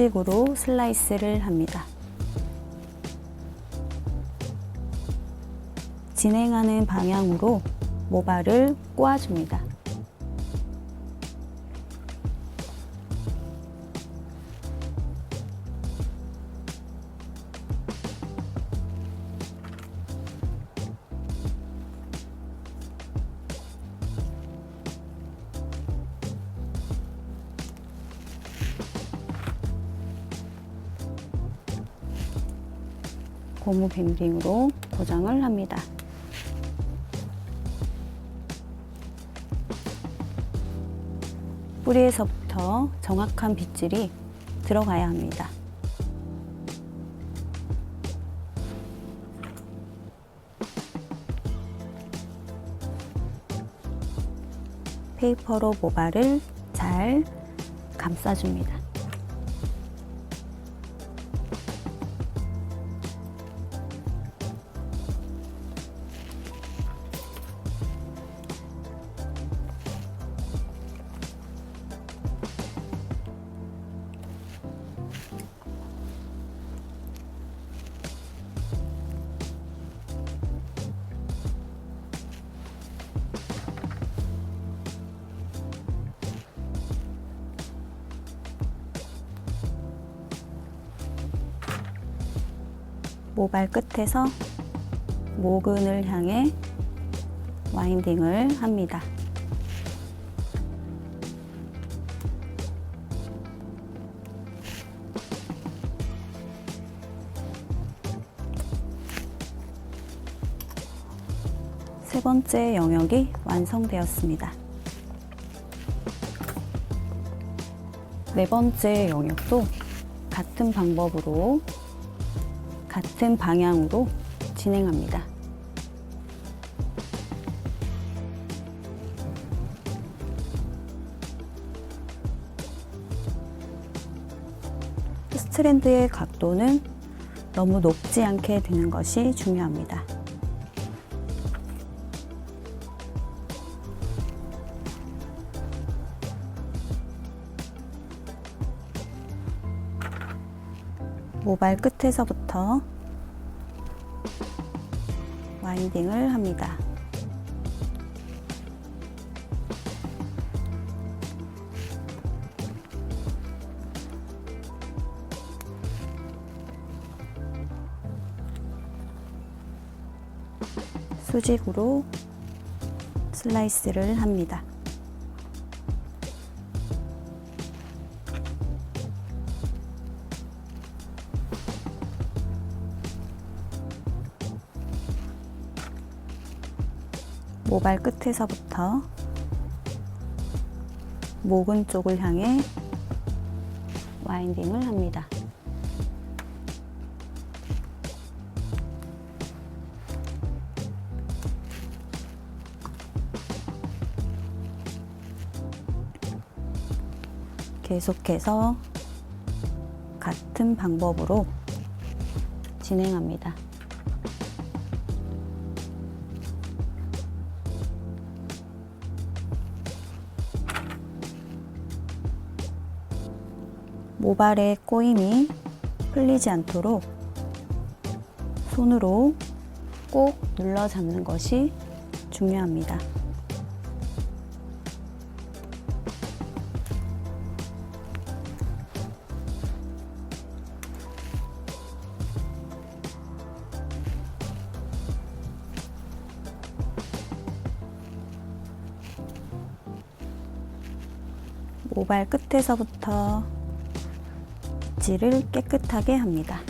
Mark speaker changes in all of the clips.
Speaker 1: 수직으로 슬라이스를 합니다. 진행하는 방향으로 모발을 꼬아줍니다. 고무 밴딩으로 고정을 합니다. 뿌리에서부터 정확한 빗질이 들어가야 합니다. 페이퍼로 모발을 잘 감싸줍니다. 모발 끝에서 모근을 향해 와인딩을 합니다. 세 번째 영역이 완성되었습니다. 네 번째 영역도 같은 방법으로 같은 방향으로 진행합니다. 스트랜드의 각도는 너무 높지 않게 드는 것이 중요합니다. 모발 끝에서부터 와인딩을 합니다. 수직으로 슬라이스를 합니다. 모발 끝에서부터 목은 쪽을 향해 와인딩을 합니다. 계속해서 같은 방법으로 진행합니다. 모발의 꼬임이 풀리지 않도록 손으로 꼭 눌러 잡는 것이 중요합니다. 모발 끝에서부터 빗질을 깨끗하게 합니다.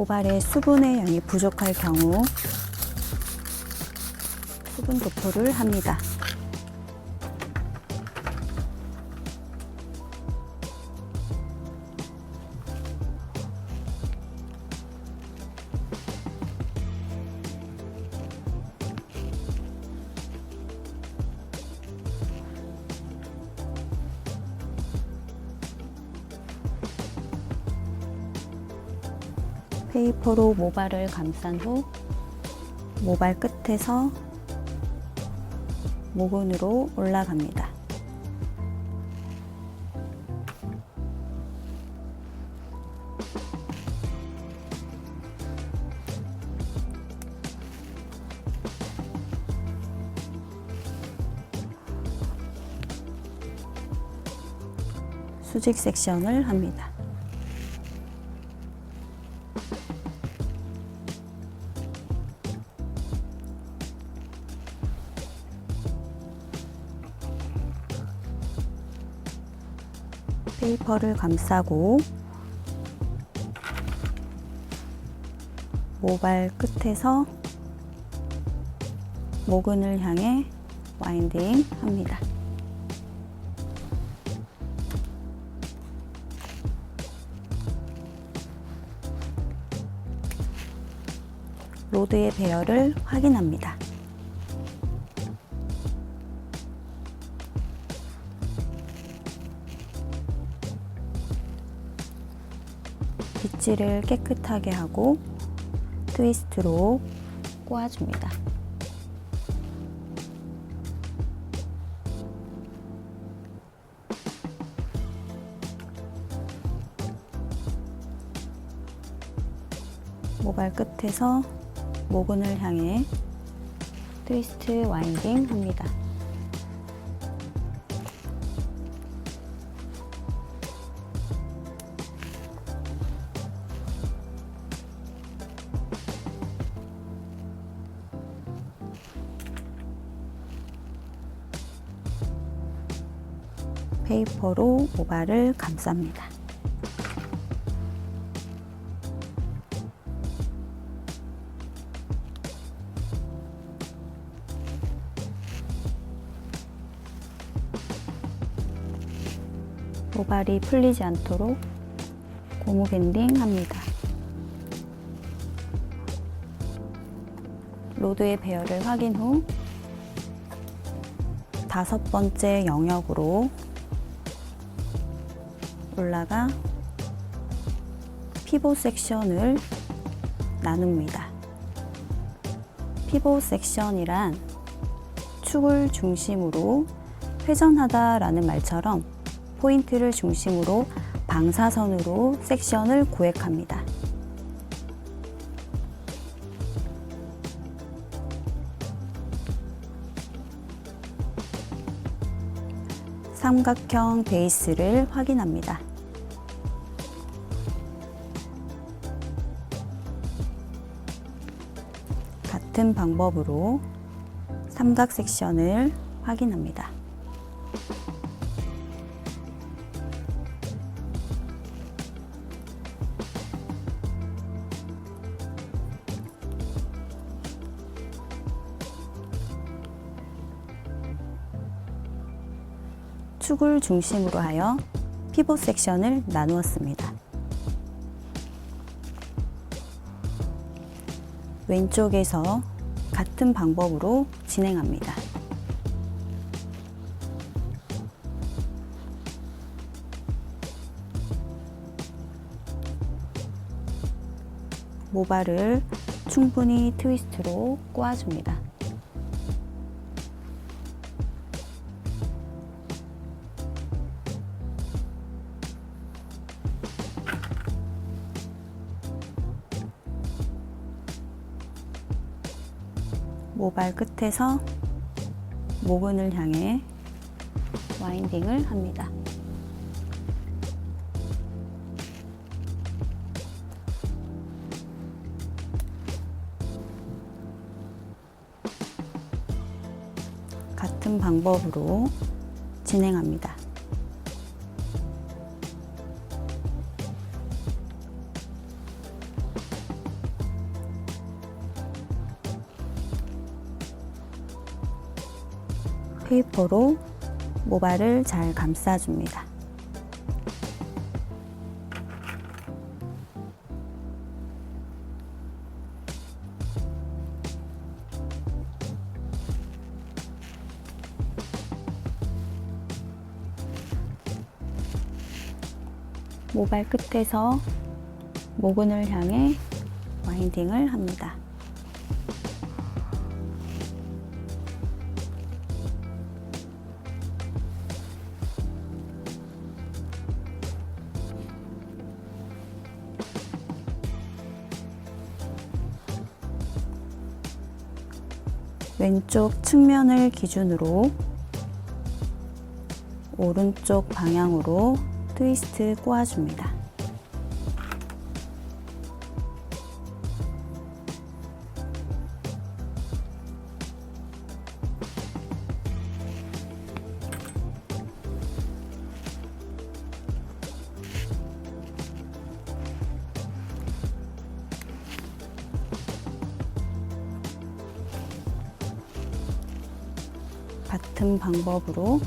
Speaker 1: 모발에 수분의 양이 부족할 경우 수분 도포를 합니다. 페이퍼로 모발을 감싼 후 모발 끝에서 모근으로 올라갑니다. 수직 섹션을 합니다. 페이퍼를 감싸고 모발 끝에서 모근을 향해 와인딩 합니다. 로드의 배열을 확인합니다. 빗질을 깨끗하게 하고 트위스트로 꼬아줍니다. 모발 끝에서 모근을 향해 트위스트 와인딩 합니다. 페이퍼로 모발을 감쌉니다. 모발이 풀리지 않도록 고무 밴딩 합니다. 로드의 배열을 확인 후 다섯 번째 영역으로 올라가 피봇 섹션을 나눕니다. 피봇 섹션이란 축을 중심으로 회전하다라는 말처럼 포인트를 중심으로 방사선으로 섹션을 구획합니다. 삼각형 베이스를 확인합니다. 같은 방법으로 삼각 섹션을 확인합니다. 축을 중심으로 하여 피봇 섹션을 나누었습니다. 왼쪽에서 같은 방법으로 진행합니다. 모발을 충분히 트위스트로 꼬아줍니다. 모발 끝에서 모근을 향해 와인딩을 합니다. 같은 방법으로 진행합니다. 페이퍼로 모발을 잘 감싸줍니다. 모발 끝에서 모근을 향해 와인딩을 합니다. 왼쪽 측면을 기준으로 오른쪽 방향으로 트위스트 꼬아줍니다. 같은 방법으로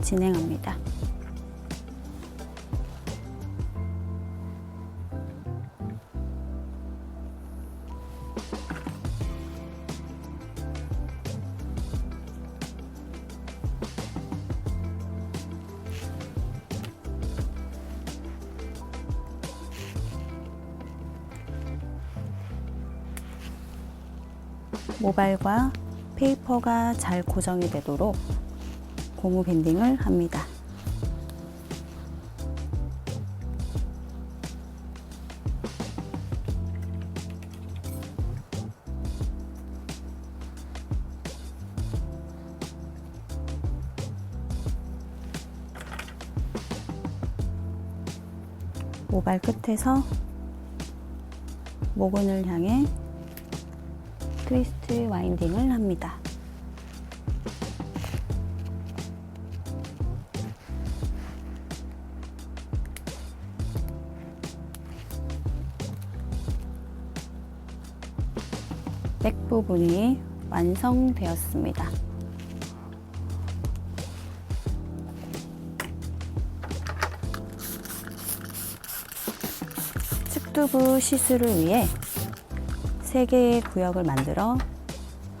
Speaker 1: 진행합니다. 모발과 페이퍼가 잘 고정이 되도록 고무 밴딩을 합니다. 모발 끝에서 모근을 향해 트위스트 와인딩을 합니다. 백 부분이 완성되었습니다. 측두부 시술을 위해 3개의 구역을 만들어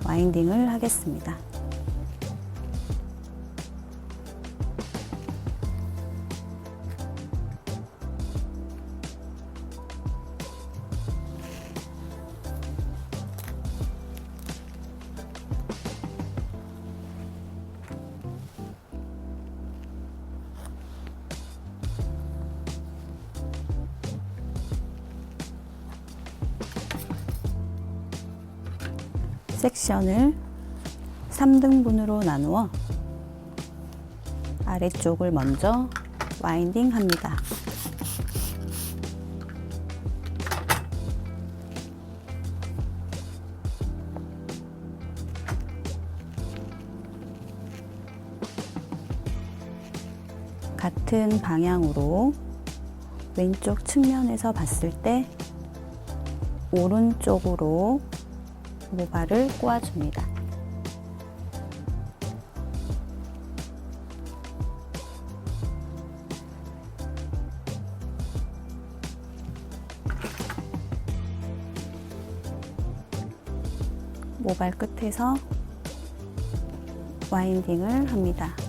Speaker 1: 와인딩을 하겠습니다. 섹션을 3등분으로 나누어 아래쪽을 먼저 와인딩 합니다. 같은 방향으로 왼쪽 측면에서 봤을 때 오른쪽으로 모발을 꼬아줍니다. 모발 끝에서 와인딩을 합니다.